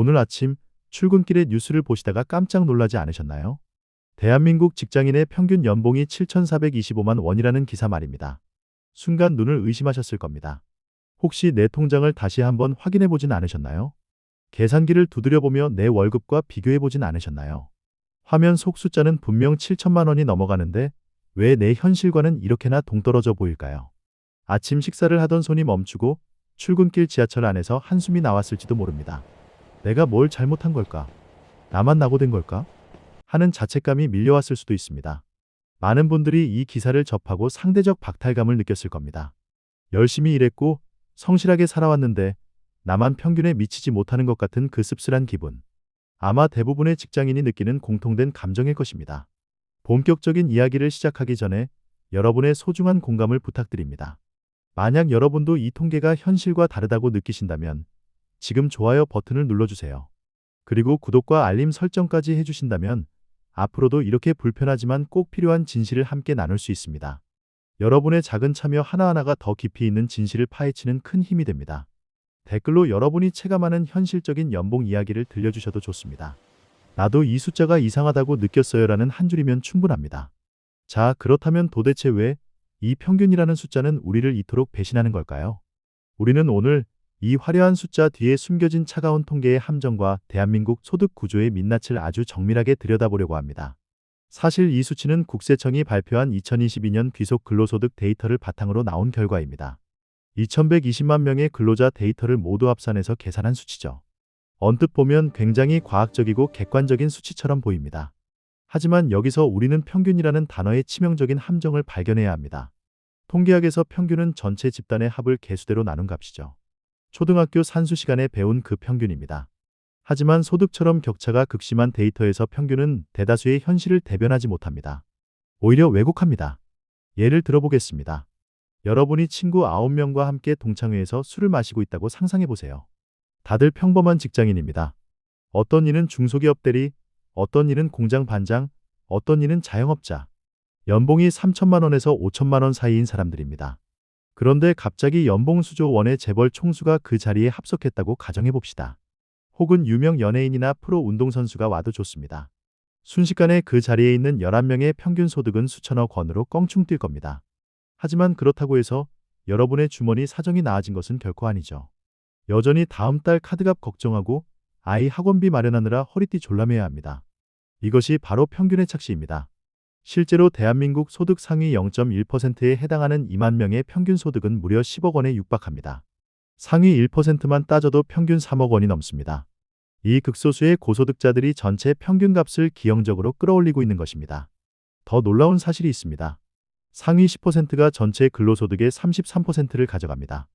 오늘 아침 출근길에 뉴스를 보시다가 깜짝 놀라지 않으셨나요? 대한민국 직장인의 평균 연봉이 7,425만 원이라는 기사 말입니다. 순간 눈을 의심하셨을 겁니다. 혹시 내 통장을 다시 한번 확인해 보진 않으셨나요? 계산기를 두드려보며 내 월급과 비교해 보진 않으셨나요? 화면 속 숫자는 분명 7천만 원이 넘어가는데 왜 내 현실과는 이렇게나 동떨어져 보일까요? 아침 식사를 하던 손이 멈추고 출근길 지하철 안에서 한숨이 나왔을지도 모릅니다. 내가 뭘 잘못한 걸까? 나만 낙오된 걸까? 하는 자책감이 밀려왔을 수도 있습니다. 많은 분들이 이 기사를 접하고 상대적 박탈감을 느꼈을 겁니다. 열심히 일했고 성실하게 살아왔는데 나만 평균에 미치지 못하는 것 같은 그 씁쓸한 기분. 아마 대부분의 직장인이 느끼는 공통된 감정일 것입니다. 본격적인 이야기를 시작하기 전에 여러분의 소중한 공감을 부탁드립니다. 만약 여러분도 이 통계가 현실과 다르다고 느끼신다면 지금 좋아요 버튼을 눌러주세요. 그리고 구독과 알림 설정까지 해주신다면 앞으로도 이렇게 불편하지만 꼭 필요한 진실을 함께 나눌 수 있습니다. 여러분의 작은 참여 하나하나가 더 깊이 있는 진실을 파헤치는 큰 힘이 됩니다. 댓글로 여러분이 체감하는 현실적인 연봉 이야기를 들려주셔도 좋습니다. 나도 이 숫자가 이상하다고 느꼈어요라는 한 줄이면 충분합니다. 자, 그렇다면 도대체 왜 이 평균이라는 숫자는 우리를 이토록 배신하는 걸까요? 우리는 오늘 이 화려한 숫자 뒤에 숨겨진 차가운 통계의 함정과 대한민국 소득 구조의 민낯을 아주 정밀하게 들여다보려고 합니다. 사실 이 수치는 국세청이 발표한 2022년 귀속 근로소득 데이터를 바탕으로 나온 결과입니다. 2120만 명의 근로자 데이터를 모두 합산해서 계산한 수치죠. 언뜻 보면 굉장히 과학적이고 객관적인 수치처럼 보입니다. 하지만 여기서 우리는 평균이라는 단어의 치명적인 함정을 발견해야 합니다. 통계학에서 평균은 전체 집단의 합을 개수대로 나눈 값이죠. 초등학교 산수 시간에 배운 그 평균입니다. 하지만 소득처럼 격차가 극심한 데이터에서 평균은 대다수의 현실을 대변하지 못합니다. 오히려 왜곡합니다. 예를 들어보겠습니다. 여러분이 친구 9명과 함께 동창회에서 술을 마시고 있다고 상상해 보세요. 다들 평범한 직장인입니다. 어떤 이는 중소기업 대리, 어떤 이는 공장 반장, 어떤 이는 자영업자. 연봉이 3천만 원에서 5천만 원 사이인 사람들입니다. 그런데 갑자기 연봉 수조 원의 재벌 총수가 그 자리에 합석했다고 가정해 봅시다. 혹은 유명 연예인이나 프로 운동선수가 와도 좋습니다. 순식간에 그 자리에 있는 11명의 평균 소득은 수천억 원으로 껑충 뛸 겁니다. 하지만 그렇다고 해서 여러분의 주머니 사정이 나아진 것은 결코 아니죠. 여전히 다음 달 카드값 걱정하고 아이 학원비 마련하느라 허리띠 졸라매야 합니다. 이것이 바로 평균의 착시입니다. 실제로 대한민국 소득 상위 0.1%에 해당하는 2만 명의 평균 소득은 무려 10억 원에 육박합니다. 상위 1%만 따져도 평균 3억 원이 넘습니다. 이 극소수의 고소득자들이 전체 평균값을 기형적으로 끌어올리고 있는 것입니다. 더 놀라운 사실이 있습니다. 상위 10%가 전체 근로소득의 33%를 가져갑니다.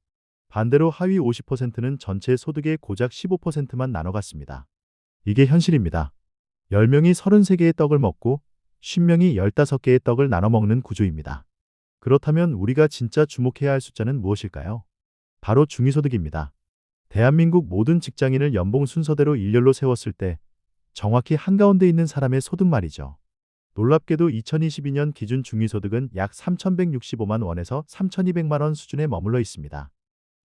반대로 하위 50%는 전체 소득의 고작 15%만 나눠갔습니다. 이게 현실입니다. 10명이 33개의 떡을 먹고 50명이 15개의 떡을 나눠 먹는 구조입니다. 그렇다면 우리가 진짜 주목해야 할 숫자는 무엇일까요? 바로 중위소득입니다. 대한민국 모든 직장인을 연봉 순서대로 일렬로 세웠을 때 정확히 한가운데 있는 사람의 소득 말이죠. 놀랍게도 2022년 기준 중위소득은 약 3,165만 원에서 3,200만 원 수준에 머물러 있습니다.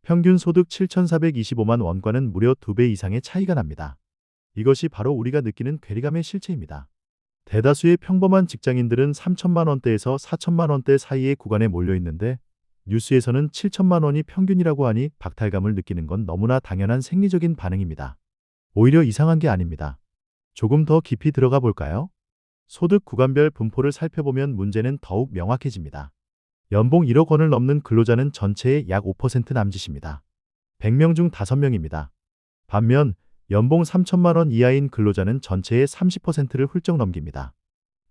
평균 소득 7,425만 원과는 무려 2배 이상의 차이가 납니다. 이것이 바로 우리가 느끼는 괴리감의 실체입니다. 대다수의 평범한 직장인들은 3천만 원대에서 4천만 원대 사이의 구간에 몰려 있는데 뉴스에서는 7천만 원이 평균이라고 하니 박탈감을 느끼는 건 너무나 당연한 생리적인 반응입니다. 오히려 이상한 게 아닙니다. 조금 더 깊이 들어가 볼까요? 소득 구간별 분포를 살펴보면 문제는 더욱 명확해집니다. 연봉 1억 원을 넘는 근로자는 전체의 약 5% 남짓입니다. 100명 중 5명입니다. 반면 연봉 3천만 원 이하인 근로자는 전체의 30%를 훌쩍 넘깁니다.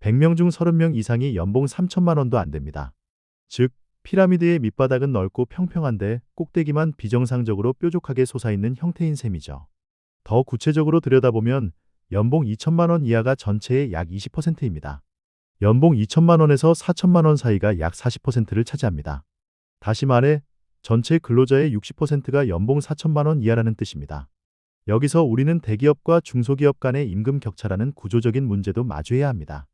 100명 중 30명 이상이 연봉 3천만 원도 안 됩니다. 즉, 피라미드의 밑바닥은 넓고 평평한데 꼭대기만 비정상적으로 뾰족하게 솟아있는 형태인 셈이죠. 더 구체적으로 들여다보면 연봉 2천만 원 이하가 전체의 약 20%입니다. 연봉 2천만 원에서 4천만 원 사이가 약 40%를 차지합니다. 다시 말해 전체 근로자의 60%가 연봉 4천만 원 이하라는 뜻입니다. 여기서 우리는 대기업과 중소기업 간의 임금 격차라는 구조적인 문제도 마주해야 합니다.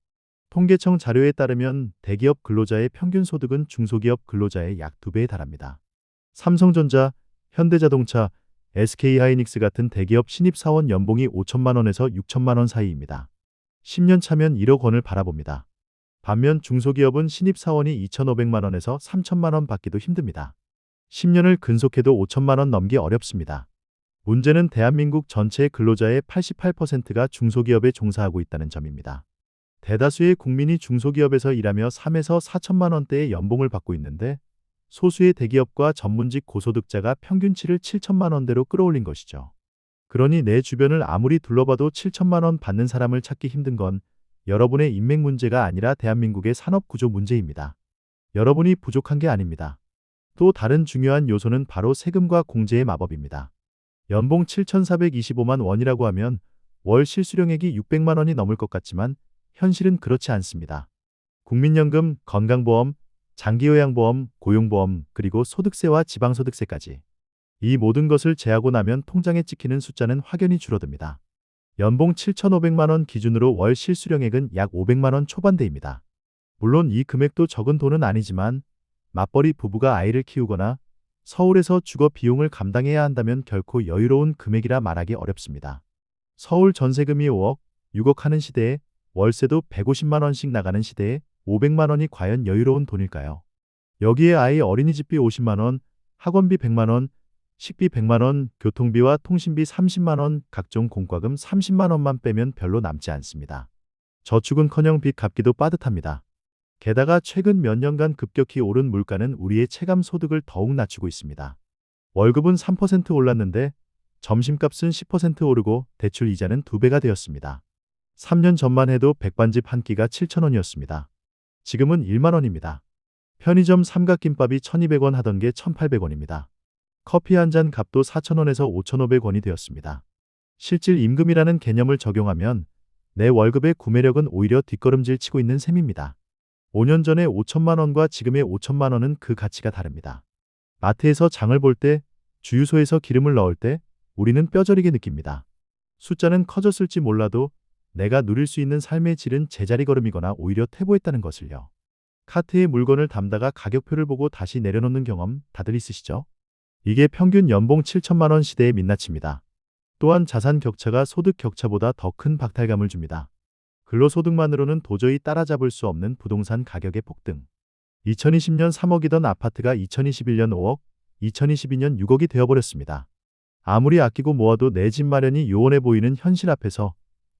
통계청 자료에 따르면 대기업 근로자의 평균 소득은 중소기업 근로자의 약 2배에 달합니다. 삼성전자, 현대자동차, SK 하이닉스 같은 대기업 신입사원 연봉이 5천만 원에서 6천만 원 사이입니다. 10년 차면 1억 원을 바라봅니다. 반면 중소기업은 신입사원이 2,500만 원에서 3천만 원 받기도 힘듭니다. 10년을 근속해도 5천만 원 넘기 어렵습니다. 문제는 대한민국 전체 근로자의 88%가 중소기업에 종사하고 있다는 점입니다. 대다수의 국민이 중소기업에서 일하며 3에서 4천만 원대의 연봉을 받고 있는데 소수의 대기업과 전문직 고소득자가 평균치를 7천만 원대로 끌어올린 것이죠. 그러니 내 주변을 아무리 둘러봐도 7천만 원 받는 사람을 찾기 힘든 건 여러분의 인맥 문제가 아니라 대한민국의 산업 구조 문제입니다. 여러분이 부족한 게 아닙니다. 또 다른 중요한 요소는 바로 세금과 공제의 마법입니다. 연봉 7,425만 원이라고 하면 월 실수령액이 600만 원이 넘을 것 같지만 현실은 그렇지 않습니다. 국민연금, 건강보험, 장기요양보험, 고용보험, 그리고 소득세와 지방소득세까지. 이 모든 것을 제하고 나면 통장에 찍히는 숫자는 확연히 줄어듭니다. 연봉 7,500만 원 기준으로 월 실수령액은 약 500만 원 초반대입니다. 물론 이 금액도 적은 돈은 아니지만 맞벌이 부부가 아이를 키우거나 서울에서 주거 비용을 감당해야 한다면 결코 여유로운 금액이라 말하기 어렵습니다. 서울 전세금이 5억, 6억 하는 시대에 월세도 150만 원씩 나가는 시대에 500만 원이 과연 여유로운 돈일까요? 여기에 아이 어린이집비 50만 원, 학원비 100만 원, 식비 100만 원, 교통비와 통신비 30만 원, 각종 공과금 30만 원만 빼면 별로 남지 않습니다. 저축은커녕 빚 갚기도 빠듯합니다. 게다가 최근 몇 년간 급격히 오른 물가는 우리의 체감 소득을 더욱 낮추고 있습니다. 월급은 3% 올랐는데 점심값은 10% 오르고 대출 이자는 2배가 되었습니다. 3년 전만 해도 백반집 한 끼가 7,000원이었습니다. 지금은 1만 원입니다. 편의점 삼각김밥이 1,200원 하던 게 1,800원입니다. 커피 한 잔 값도 4,000원에서 5,500원이 되었습니다. 실질 임금이라는 개념을 적용하면 내 월급의 구매력은 오히려 뒷걸음질 치고 있는 셈입니다. 5년 전에 5천만 원과 지금의 5천만 원은 그 가치가 다릅니다. 마트에서 장을 볼 때, 주유소에서 기름을 넣을 때 우리는 뼈저리게 느낍니다. 숫자는 커졌을지 몰라도 내가 누릴 수 있는 삶의 질은 제자리 걸음이거나 오히려 퇴보했다는 것을요. 카트에 물건을 담다가 가격표를 보고 다시 내려놓는 경험 다들 있으시죠? 이게 평균 연봉 7천만 원 시대의 민낯입니다. 또한 자산 격차가 소득 격차보다 더 큰 박탈감을 줍니다. 근로소득만으로는 도저히 따라잡을 수 없는 부동산 가격의 폭등. 2020년 3억이던 아파트가 2021년 5억, 2022년 6억이 되어버렸습니다. 아무리 아끼고 모아도 내 집 마련이 요원해 보이는 현실 앞에서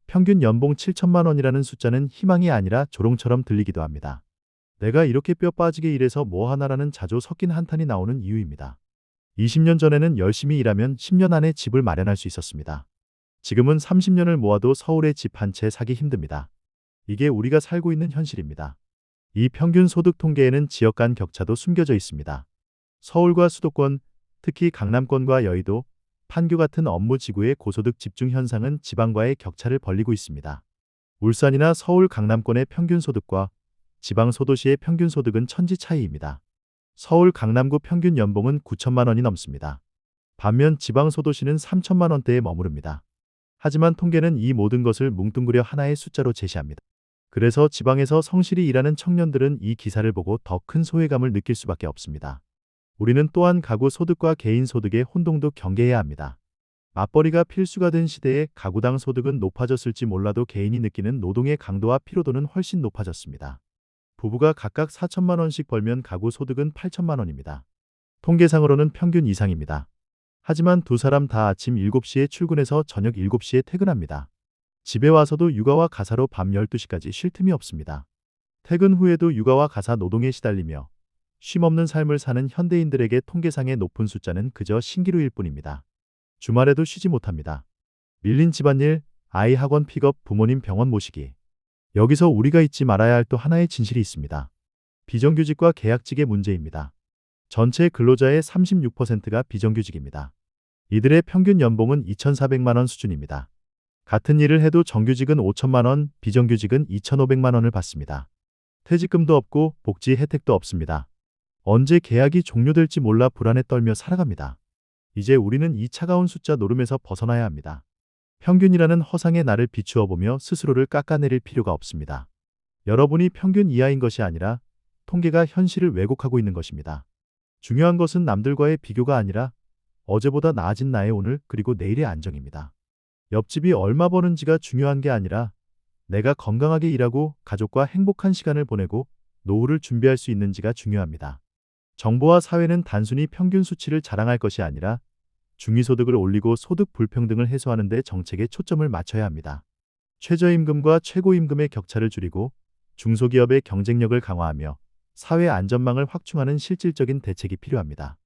평균 연봉 7천만 원이라는 숫자는 희망이 아니라 조롱처럼 들리기도 합니다. 내가 이렇게 뼈 빠지게 일해서 뭐 하나라는 자조 섞인 한탄이 나오는 이유입니다. 20년 전에는 열심히 일하면 10년 안에 집을 마련할 수 있었습니다. 지금은 30년을 모아도 서울에 집한 채 사기 힘듭니다. 이게 우리가 살고 있는 현실입니다. 이 평균 소득 통계에는 지역 간 격차도 숨겨져 있습니다. 서울과 수도권, 특히 강남권과 여의도, 판교 같은 업무 지구의 고소득 집중 현상은 지방과의 격차를 벌리고 있습니다. 울산이나 서울 강남권의 평균 소득과 지방 소도시의 평균 소득은 천지 차이입니다. 서울 강남구 평균 연봉은 9천만 원이 넘습니다. 반면 지방 소도시는 3천만 원대에 머무릅니다. 하지만 통계는 이 모든 것을 뭉뚱그려 하나의 숫자로 제시합니다. 그래서 지방에서 성실히 일하는 청년들은 이 기사를 보고 더 큰 소외감을 느낄 수밖에 없습니다. 우리는 또한 가구 소득과 개인 소득의 혼동도 경계해야 합니다. 맞벌이가 필수가 된 시대에 가구당 소득은 높아졌을지 몰라도 개인이 느끼는 노동의 강도와 피로도는 훨씬 높아졌습니다. 부부가 각각 4천만 원씩 벌면 가구 소득은 8천만 원입니다. 통계상으로는 평균 이상입니다. 하지만 두 사람 다 아침 7시에 출근해서 저녁 7시에 퇴근합니다. 집에 와서도 육아와 가사로 밤 12시까지 쉴 틈이 없습니다. 퇴근 후에도 육아와 가사 노동에 시달리며 쉼없는 삶을 사는 현대인들에게 통계상의 높은 숫자는 그저 신기루일 뿐입니다. 주말에도 쉬지 못합니다. 밀린 집안일, 아이 학원 픽업, 부모님 병원 모시기. 여기서 우리가 잊지 말아야 할 또 하나의 진실이 있습니다. 비정규직과 계약직의 문제입니다. 전체 근로자의 36%가 비정규직입니다. 이들의 평균 연봉은 2,400만 원 수준입니다. 같은 일을 해도 정규직은 5천만 원, 비정규직은 2,500만 원을 받습니다. 퇴직금도 없고 복지 혜택도 없습니다. 언제 계약이 종료될지 몰라 불안에 떨며 살아갑니다. 이제 우리는 이 차가운 숫자 노름에서 벗어나야 합니다. 평균이라는 허상의 나를 비추어 보며 스스로를 깎아내릴 필요가 없습니다. 여러분이 평균 이하인 것이 아니라 통계가 현실을 왜곡하고 있는 것입니다. 중요한 것은 남들과의 비교가 아니라 어제보다 나아진 나의 오늘 그리고 내일의 안정입니다. 옆집이 얼마 버는지가 중요한 게 아니라 내가 건강하게 일하고 가족과 행복한 시간을 보내고 노후를 준비할 수 있는지가 중요합니다. 정부와 사회는 단순히 평균 수치를 자랑할 것이 아니라 중위소득을 올리고 소득 불평등을 해소하는 데 정책에 초점을 맞춰야 합니다. 최저임금과 최고임금의 격차를 줄이고 중소기업의 경쟁력을 강화하며 사회 안전망을 확충하는 실질적인 대책이 필요합니다.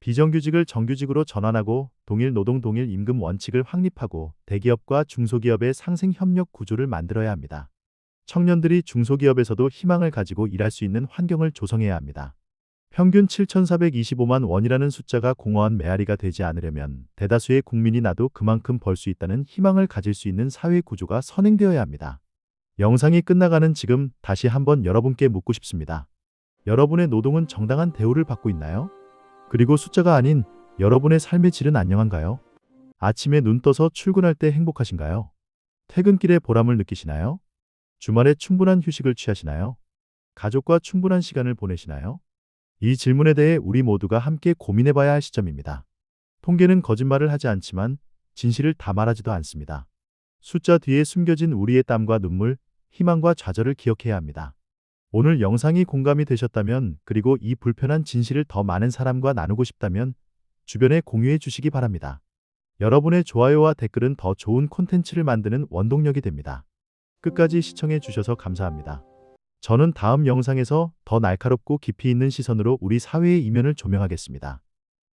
비정규직을 정규직으로 전환하고 동일 노동 동일 임금 원칙을 확립하고 대기업과 중소기업의 상생 협력 구조를 만들어야 합니다. 청년들이 중소기업에서도 희망을 가지고 일할 수 있는 환경을 조성해야 합니다. 평균 7,425만 원이라는 숫자가 공허한 메아리가 되지 않으려면 대다수의 국민이 나도 그만큼 벌 수 있다는 희망을 가질 수 있는 사회 구조가 선행되어야 합니다. 영상이 끝나가는 지금 다시 한번 여러분께 묻고 싶습니다. 여러분의 노동은 정당한 대우를 받고 있나요? 그리고 숫자가 아닌 여러분의 삶의 질은 안녕한가요? 아침에 눈 떠서 출근할 때 행복하신가요? 퇴근길에 보람을 느끼시나요? 주말에 충분한 휴식을 취하시나요? 가족과 충분한 시간을 보내시나요? 이 질문에 대해 우리 모두가 함께 고민해 봐야 할 시점입니다. 통계는 거짓말을 하지 않지만 진실을 다 말하지도 않습니다. 숫자 뒤에 숨겨진 우리의 땀과 눈물, 희망과 좌절을 기억해야 합니다. 오늘 영상이 공감이 되셨다면 그리고 이 불편한 진실을 더 많은 사람과 나누고 싶다면 주변에 공유해 주시기 바랍니다. 여러분의 좋아요와 댓글은 더 좋은 콘텐츠를 만드는 원동력이 됩니다. 끝까지 시청해 주셔서 감사합니다. 저는 다음 영상에서 더 날카롭고 깊이 있는 시선으로 우리 사회의 이면을 조명하겠습니다.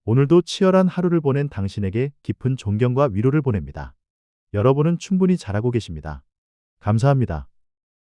오늘도 치열한 하루를 보낸 당신에게 깊은 존경과 위로를 보냅니다. 여러분은 충분히 잘하고 계십니다. 감사합니다.